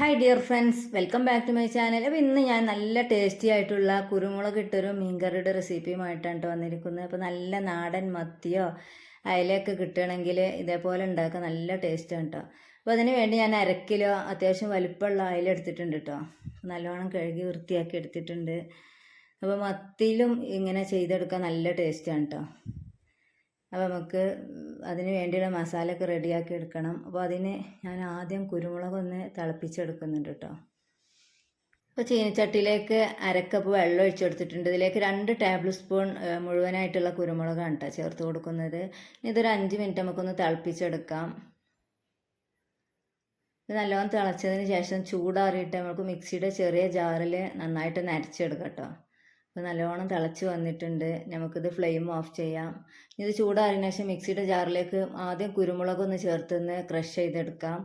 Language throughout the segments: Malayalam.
Hi dear friends welcome back to my channel അപ്പോൾ ഇന്ന് ഞാൻ നല്ല ടേസ്റ്റി ആയിട്ടുള്ള കുരുമുളക് ഇട്ടൊരു മീൻകറിയുടെ റെസിപ്പിയുമായിട്ടാണ് കേട്ടോ വന്നിരിക്കുന്നത്. അപ്പോൾ നല്ല നാടൻ മത്തിയോ അയലയൊക്കെ കിട്ടുകയാണെങ്കിൽ ഇതേപോലെ ഉണ്ടാക്കാൻ നല്ല ടേസ്റ്റാണ് കേട്ടോ അപ്പോൾ അതിന് വേണ്ടി ഞാൻ അരക്കിലോ കിലോ അത്യാവശ്യം വലിപ്പമുള്ള അയല എടുത്തിട്ടുണ്ട് കേട്ടോ നല്ലോണം കഴുകി വൃത്തിയാക്കി എടുത്തിട്ടുണ്ട്. അപ്പോൾ മത്തിയിലും ഇങ്ങനെ ചെയ്തെടുക്കാൻ നല്ല ടേസ്റ്റാണ് കേട്ടോ അപ്പോൾ നമുക്ക് അതിന് വേണ്ടിയുള്ള മസാലയൊക്കെ റെഡിയാക്കി എടുക്കണം. അപ്പോൾ അതിന് ഞാൻ ആദ്യം കുരുമുളക് ഒന്ന് തിളപ്പിച്ചെടുക്കുന്നുണ്ട് കേട്ടോ. അപ്പോൾ ചീനച്ചട്ടിയിലേക്ക് അരക്കപ്പ് വെള്ളം ഒഴിച്ചെടുത്തിട്ടുണ്ട്. ഇതിലേക്ക് രണ്ട് ടേബിൾ സ്പൂൺ മുഴുവനായിട്ടുള്ള കുരുമുളകാണ് കേട്ടോ ചേർത്ത് കൊടുക്കുന്നത്. ഇതൊരു അഞ്ച് മിനിറ്റ് നമുക്കൊന്ന് തിളപ്പിച്ചെടുക്കാം. ഇത് നല്ലോണം തിളച്ചതിന് ശേഷം ചൂടാറിയിട്ട് നമുക്ക് മിക്സിയുടെ ചെറിയ ജാറിൽ നന്നായിട്ട് നരച്ചെടുക്കാം കേട്ടോ. അപ്പോൾ നല്ലോണം തിളച്ച് വന്നിട്ടുണ്ട്. നമുക്കിത് ഫ്ലെയിം ഓഫ് ചെയ്യാം. ഇത് ചൂടാറിന് ശേഷം മിക്സിയുടെ ജാറിലേക്ക് ആദ്യം കുരുമുളകൊന്ന് ചേർത്തൊന്ന് ക്രഷ് ചെയ്തെടുക്കാം.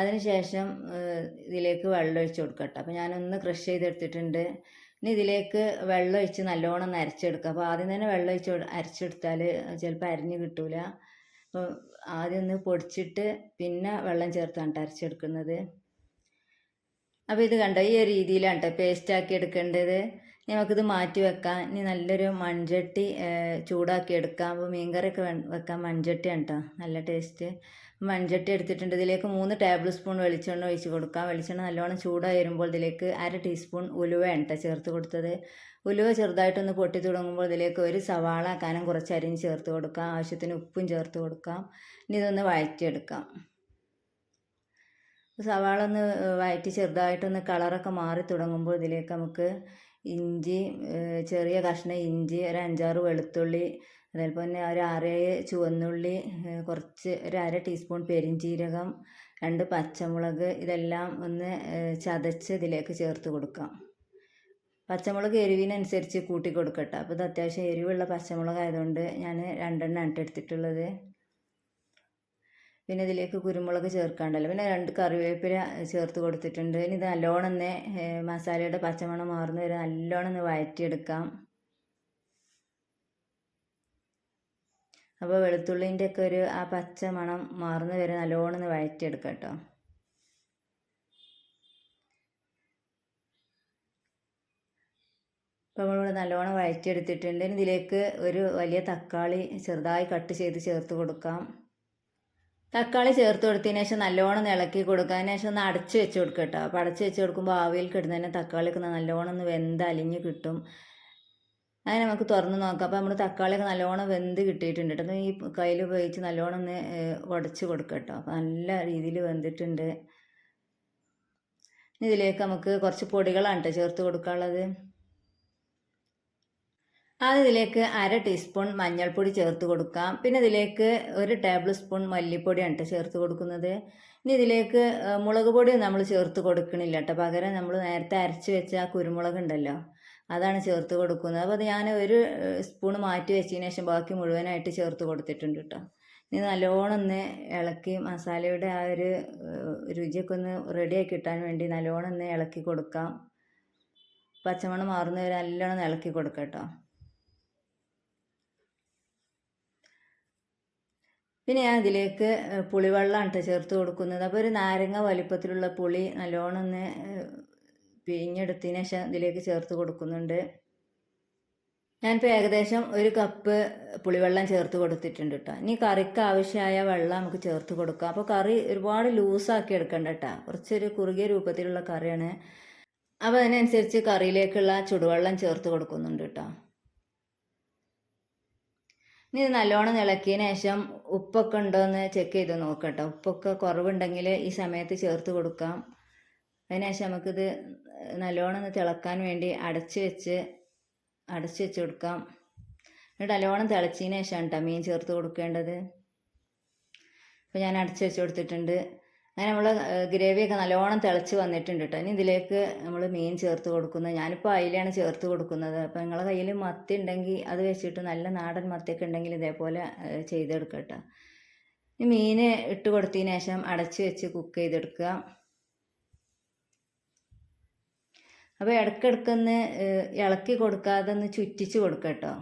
അതിനുശേഷം ഇതിലേക്ക് വെള്ളം ഒഴിച്ച് കൊടുക്കാം കേട്ടോ അപ്പോൾ ഞാനൊന്ന് ക്രഷ് ചെയ്തെടുത്തിട്ടുണ്ട്. ഇനി ഇതിലേക്ക് വെള്ളം ഒഴിച്ച് നല്ലോണം അരച്ചെടുക്കുക അപ്പോൾ ആദ്യം തന്നെ വെള്ളം ഒഴിച്ച് അരച്ചെടുത്താൽ ചിലപ്പോൾ അരിഞ്ഞ് കിട്ടൂല. അപ്പോൾ ആദ്യം ഒന്ന് പൊടിച്ചിട്ട് പിന്നെ വെള്ളം ചേർത്താണ് അരച്ചെടുക്കുന്നത്. അപ്പോൾ ഇത് കണ്ടോ? ഈ ഒരു രീതിയിലാണ് കേട്ടോ പേസ്റ്റാക്കി എടുക്കേണ്ടത്. നമുക്കിത് മാറ്റി വെക്കാം. ഇനി നല്ലൊരു മൺചട്ടി ചൂടാക്കി എടുക്കാം. അപ്പോൾ മീൻകറിയൊക്കെ വെക്കാൻ മൺചട്ടിയാണ് കേട്ടോ നല്ല ടേസ്റ്റ്. മൺചട്ടി എടുത്തിട്ടുണ്ട്. ഇതിലേക്ക് മൂന്ന് ടേബിൾ സ്പൂൺ വെളിച്ചെണ്ണ ഒഴിച്ച് കൊടുക്കാം. വെളിച്ചെണ്ണ നല്ലോണം ചൂടായി വരുമ്പോൾ ഇതിലേക്ക് അര ടീസ്പൂൺ ഉലുവയാണ് കേട്ടോ ചേർത്ത് കൊടുത്തത്. ഉലുവ ചെറുതായിട്ടൊന്ന് പൊട്ടി തുടങ്ങുമ്പോൾ ഇതിലേക്ക് ഒരു സവാള കനം കുറച്ച് അരിഞ്ഞ് ചേർത്ത് കൊടുക്കാം. ആവശ്യത്തിന് ഉപ്പും ചേർത്ത് കൊടുക്കാം. ഇനി ഇതൊന്ന് വഴറ്റിയെടുക്കാം. സവാള ഒന്ന് വഴറ്റി ചെറുതായിട്ടൊന്ന് കളറൊക്കെ മാറി തുടങ്ങുമ്പോൾ ഇതിലേക്ക് നമുക്ക് ഇഞ്ചി ചെറിയ കഷ്ണം ഇഞ്ചി ഒരു അഞ്ചാറ് വെളുത്തുള്ളി അതേപോലെ തന്നെ ഒരു ആറേഴ് ചുവന്നുള്ളി കുറച്ച് ഒരു അര ടീസ്പൂൺ പെരിഞ്ജീരകം രണ്ട് പച്ചമുളക് ഇതെല്ലാം ഒന്ന് ചതച്ച് ഇതിലേക്ക് ചേർത്ത് കൊടുക്കാം. പച്ചമുളക് എരിവിനനുസരിച്ച് കൂട്ടി കൊടുക്കട്ടെ. അപ്പോൾ ഇത് അത്യാവശ്യം എരിവുള്ള പച്ചമുളക് ആയതുകൊണ്ട് ഞാൻ രണ്ടെണ്ണം ഇട്ട് എടുത്തിട്ടുള്ളത് പിന്നെ ഇതിലേക്ക് കുരുമുളക് ചേർക്കാണ്ടല്ലോ. പിന്നെ രണ്ട് കറിവേപ്പില ചേർത്ത് കൊടുത്തിട്ടുണ്ട്. ഇനി ഇത് നല്ലോണം മസാലയുടെ പച്ചമണം മാറുന്ന വരെ നല്ലോണം ഒന്ന് വഴറ്റിയെടുക്കാം അപ്പോൾ വെളുത്തുള്ളിന്റെ ഒക്കെ ഒരു ആ പച്ച മണം മാറുന്ന വരെ നല്ലോണം ഒന്ന് വഴറ്റിയെടുക്കാം കേട്ടോ. അപ്പോൾ നമ്മളിവിടെ നല്ലോണം വഴറ്റിയെടുത്തിട്ടുണ്ട് ഇതിലേക്ക് ഒരു വലിയ തക്കാളി ചെറുതായി കട്ട് ചെയ്ത് ചേർത്ത് കൊടുക്കാം. തക്കാളി ചേർത്ത് കൊടുത്തതിന് ശേഷം നല്ലോണം ഇളക്കി കൊടുക്കുക അതിനുശേഷം ഒന്ന് അടച്ച് വെച്ച് കൊടുക്കുക കേട്ടോ അപ്പോൾ അടച്ച് വെച്ച് കൊടുക്കുമ്പോൾ ആവിയിൽ കിടന്ന് തക്കാളിക്ക് നല്ലോണം ഒന്ന് വെന്ത് അലിഞ്ഞ് കിട്ടും. അങ്ങനെ നമുക്ക് തുറന്ന് നോക്കാം. അപ്പോൾ നമ്മൾ തക്കാളിയൊക്കെ നല്ലോണം വെന്ത് കിട്ടിയിട്ടുണ്ട് കേട്ടോ ഈ കയ്യിൽ ഉപയോഗിച്ച് നല്ലോണം ഒന്ന് ഉടച്ച് കൊടുക്കുക കേട്ടോ അപ്പോൾ നല്ല രീതിയിൽ വെന്തിട്ടുണ്ട്. ഇതിലേക്ക് നമുക്ക് കുറച്ച് പൊടികളാണ് കേട്ടോ ചേർത്ത് കൊടുക്കാനുള്ളത്. ആദ്യം ഇതിലേക്ക് അര ടീസ്പൂൺ മഞ്ഞൾപ്പൊടി ചേർത്ത് കൊടുക്കാം. പിന്നെ ഇതിലേക്ക് ഒരു ടേബിൾ സ്പൂൺ മല്ലിപ്പൊടിയാണ് കേട്ടോ ചേർത്ത് കൊടുക്കുന്നത്. ഇനി ഇതിലേക്ക് മുളക് പൊടി നമ്മൾ ചേർത്ത് കൊടുക്കണില്ല കേട്ടോ. പകരം നമ്മൾ നേരത്തെ അരച്ച് വെച്ച ആ കുരുമുളക് ഉണ്ടല്ലോ അതാണ് ചേർത്ത് കൊടുക്കുന്നത്. അപ്പോൾ അത് ഞാൻ ഒരു സ്പൂൺ മാറ്റി വെച്ചതിന് ശേഷം ബാക്കി മുഴുവനായിട്ട് ചേർത്ത് കൊടുത്തിട്ടുണ്ട് കേട്ടോ. ഇനി നല്ലോണം ഒന്ന് ഇളക്കി മസാലയുടെ ആ ഒരു രുചിയൊക്കെ ഒന്ന് റെഡിയാക്കി കിട്ടാൻ വേണ്ടി നല്ലോണം ഒന്ന് ഇളക്കി കൊടുക്കാം. പച്ചമണം മാറുന്നവരെ നല്ലോണം ഇളക്കി കൊടുക്കാം കേട്ടോ. പിന്നെ ഞാൻ ഇതിലേക്ക് പുളിവെള്ളമാണ് കേട്ടോ ചേർത്ത് കൊടുക്കുന്നത്. അപ്പോൾ ഒരു നാരങ്ങ വലിപ്പത്തിലുള്ള പുളി നല്ലോണം ഒന്ന് പിഴിഞ്ഞെടുത്തതിന് ശേഷം ഇതിലേക്ക് ചേർത്ത് കൊടുക്കുന്നുണ്ട്. ഞാനിപ്പോൾ ഏകദേശം ഒരു കപ്പ് പുളിവെള്ളം ചേർത്ത് കൊടുത്തിട്ടുണ്ട് കേട്ടോ ഇനി കറിക്ക് ആവശ്യമായ വെള്ളം നമുക്ക് ചേർത്ത് കൊടുക്കാം. അപ്പോൾ കറി ഒരുപാട് ലൂസാക്കി എടുക്കണ്ട കേട്ടോ കുറച്ചൊരു കുറുകിയ രൂപത്തിലുള്ള കറിയാണ്. അപ്പോൾ അതിനനുസരിച്ച് കറിയിലേക്കുള്ള ചുടുവെള്ളം ചേർത്ത് കൊടുക്കുന്നുണ്ട് കേട്ടോ ഇനി നല്ലോണം ഇളക്കിയതിന് ശേഷം ഉപ്പൊക്കെ ഉണ്ടോ എന്ന് ചെക്ക് ചെയ്ത് നോക്കട്ടോ. ഉപ്പൊക്കെ കുറവുണ്ടെങ്കിൽ ഈ സമയത്ത് ചേർത്ത് കൊടുക്കാം. അതിനുശേഷം നമുക്കിത് നല്ലോണം ഒന്ന് തിളക്കാൻ വേണ്ടി അടച്ച് വെച്ച് അടച്ച് വെച്ച് കൊടുക്കാം. എന്നിട്ട് നല്ലോണം തിളച്ചതിന് ശേഷമാണ് കേട്ടോ മീൻ ചേർത്ത് കൊടുക്കേണ്ടത്. അപ്പോൾ ഞാൻ അടച്ച് വെച്ച് കൊടുത്തിട്ടുണ്ട്. അങ്ങനെ നമ്മൾ ഗ്രേവിയൊക്കെ നല്ലോണം തിളച്ച് വന്നിട്ടുണ്ട് കേട്ടോ ഇനി ഇതിലേക്ക് നമ്മൾ മീൻ ചേർത്ത് കൊടുക്കുന്നത് ഞാനിപ്പോൾ അയിലാണ് ചേർത്ത് കൊടുക്കുന്നത്. അപ്പോൾ നിങ്ങളെ കയ്യിൽ മത്തി ഉണ്ടെങ്കിൽ അത് വെച്ചിട്ട് നല്ല നാടൻ മത്തിയൊക്കെ ഉണ്ടെങ്കിൽ ഇതേപോലെ ചെയ്തെടുക്കുക കേട്ടോ ഇനി മീൻ ഇട്ട് കൊടുത്തതിന് ശേഷം അടച്ച് വെച്ച് കുക്ക് ചെയ്തെടുക്കുക. അപ്പോൾ ഇടക്കിടക്കൊന്ന് ഇളക്കി കൊടുക്കാതെ ഒന്ന് ചുറ്റിച്ച് കൊടുക്കുക കേട്ടോ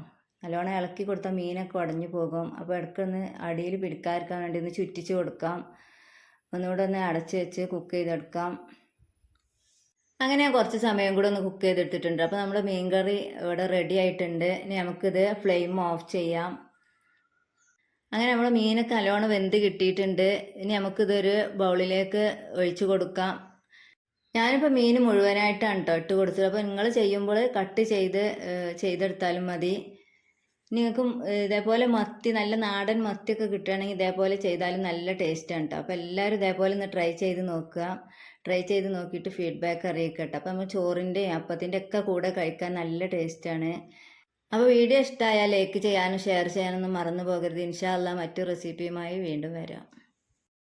നല്ലോണം ഇളക്കി കൊടുത്താൽ മീനൊക്കെ ഉടഞ്ഞു പോകും. അപ്പോൾ ഇടയ്ക്കൊന്ന് അടിയിൽ പിടിക്കാതിരിക്കാൻ വേണ്ടി ഒന്ന് ചുറ്റിച്ച് കൊടുക്കാം. ഒന്നുകൂടെ ഒന്ന് അടച്ച് വെച്ച് കുക്ക് ചെയ്തെടുക്കാം. അങ്ങനെ കുറച്ച് സമയം കൂടെ ഒന്ന് കുക്ക് ചെയ്തെടുത്തിട്ടുണ്ട്. അപ്പോൾ നമ്മുടെ മീൻ കറി ഇവിടെ റെഡി ആയിട്ടുണ്ട്. ഇനി നമുക്കിത് ഫ്ലെയിം ഓഫ് ചെയ്യാം. അങ്ങനെ നമ്മൾ മീനൊക്കെ നല്ലോണം വെന്ത് കിട്ടിയിട്ടുണ്ട്. ഇനി നമുക്കിതൊരു ബൗളിലേക്ക് ഒഴിച്ചു കൊടുക്കാം. ഞാനിപ്പോൾ മീൻ മുഴുവനായിട്ടാണ് കേട്ടോ ഇട്ട് കൊടുത്തത്. അപ്പോൾ നിങ്ങൾ ചെയ്യുമ്പോൾ കട്ട് ചെയ്ത് ചെയ്തെടുത്താലും മതി. നിങ്ങൾക്കും ഇതേപോലെ മത്തി നല്ല നാടൻ മത്തിയൊക്കെ കിട്ടുകയാണെങ്കിൽ ഇതേപോലെ ചെയ്താലും നല്ല ടേസ്റ്റാണ് കേട്ടോ അപ്പോൾ എല്ലാവരും ഇതേപോലെ ഒന്ന് ട്രൈ ചെയ്ത് നോക്കുക. ട്രൈ ചെയ്ത് നോക്കിയിട്ട് ഫീഡ്ബാക്ക് അറിയിക്കട്ടെ അപ്പോൾ നമ്മൾ ചോറിന്റെയും അപ്പത്തിന്റെ ഒക്കെ കൂടെ കഴിക്കാൻ നല്ല ടേസ്റ്റാണ് അപ്പോൾ വീഡിയോ ഇഷ്ടമായാൽ ലൈക്ക് ചെയ്യാനും ഷെയർ ചെയ്യാനൊന്നും മറന്നു പോകരുത്. ഇൻഷാല്ല മറ്റു റെസിപ്പിയുമായി വീണ്ടും വരാം.